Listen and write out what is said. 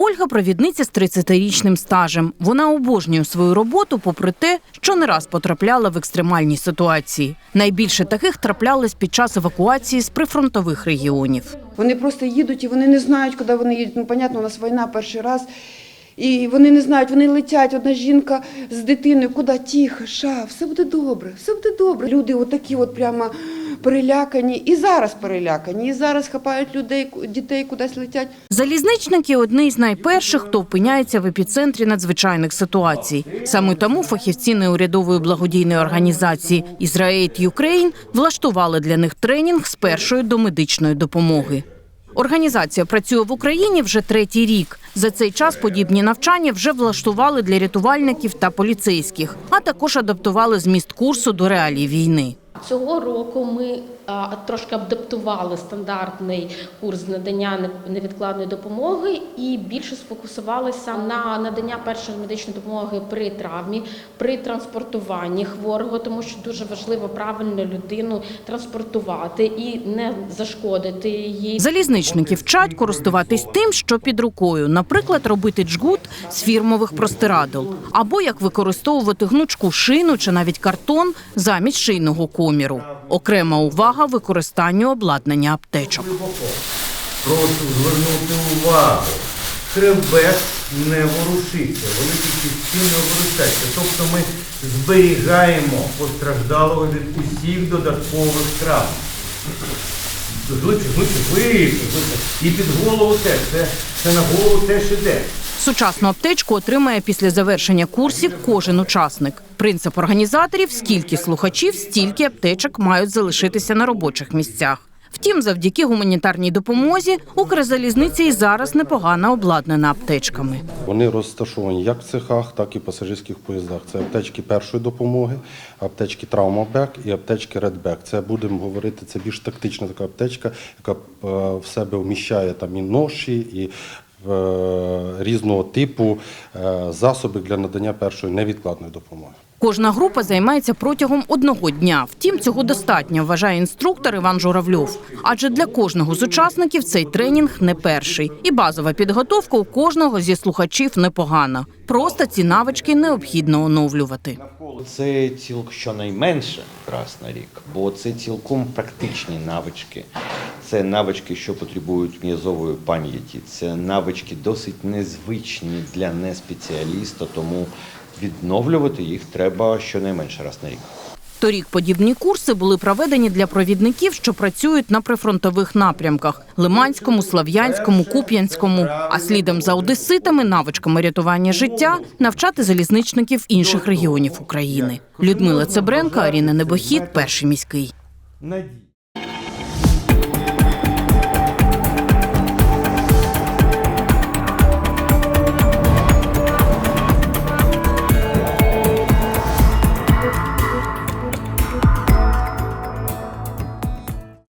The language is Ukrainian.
Ольга провідниця з 30-річним стажем. Вона обожнює свою роботу, попри те, що не раз потрапляла в екстремальні ситуації. Найбільше таких траплялось під час евакуації з прифронтових регіонів. Вони просто їдуть і вони не знають, куди вони їдуть. Ну, понятно, у нас війна перший раз. І вони не знають, вони летять. Одна жінка з дитиною, куди тихо, ша, все буде добре, все буде добре. Люди отакі от прямо перелякані, і зараз перелякані, і зараз хапають людей, дітей кудись летять. Залізничники одні з найперших, хто опиняється в епіцентрі надзвичайних ситуацій. Саме тому фахівці неурядової благодійної організації «Ізраїль Юкрейн влаштували для них тренінг з першої до медичної допомоги. Організація працює в Україні вже третій рік. За цей час подібні навчання вже влаштували для рятувальників та поліцейських, а також адаптували зміст курсу до реалій війни. Цього року ми трошки адаптували стандартний курс надання невідкладної допомоги і більше сфокусувалися на надання першої медичної допомоги при травмі, при транспортуванні хворого, тому що дуже важливо правильно людину транспортувати і не зашкодити їй. Залізничники вчать користуватись тим, що під рукою, наприклад, робити джгут з фірмових простирадл, або як використовувати гнучку шину чи навіть картон замість шийного коміру. Окрема увага використанню обладнання аптечок. Прошу звернути увагу. Хребет не ворушиться, великі кістки не ворушаться. Тобто ми зберігаємо постраждалого від усіх додаткових травм. Глибше, глибше, глибше. І під голову теж. Це, це на голову теж іде. Сучасну аптечку отримає після завершення курсів кожен учасник. Принцип організаторів скільки слухачів, стільки аптечок мають залишитися на робочих місцях. Втім, завдяки гуманітарній допомозі Укрзалізниця і зараз непогано обладнана аптечками. Вони розташовані як в цехах, так і в пасажирських поїздах. Це аптечки першої допомоги, аптечки Травмабек і аптечки Редбек. Це будемо говорити, це більш тактична така аптечка, яка е, в себе вміщає там і ноші, і е, різного типу е, засоби для надання першої невідкладної допомоги. Кожна група займається протягом одного дня. Втім, цього достатньо, вважає інструктор Іван Журавльов. Адже для кожного з учасників цей тренінг не перший. І базова підготовка у кожного зі слухачів непогана. Просто ці навички необхідно оновлювати. Це ціл щонайменше раз на рік, бо це цілком практичні навички. Це навички, що потребують м'язової пам'яті. Це навички досить незвичні для неспеціаліста, тому відновлювати їх треба щонайменше раз на рік. Торік подібні курси були проведені для провідників, що працюють на прифронтових напрямках – Лиманському, Слав'янському, Куп'янському. А слідом за одеситами, навичками рятування життя навчати залізничників інших регіонів України. Людмила Цебренко, Аріна Небохід, Перший міський.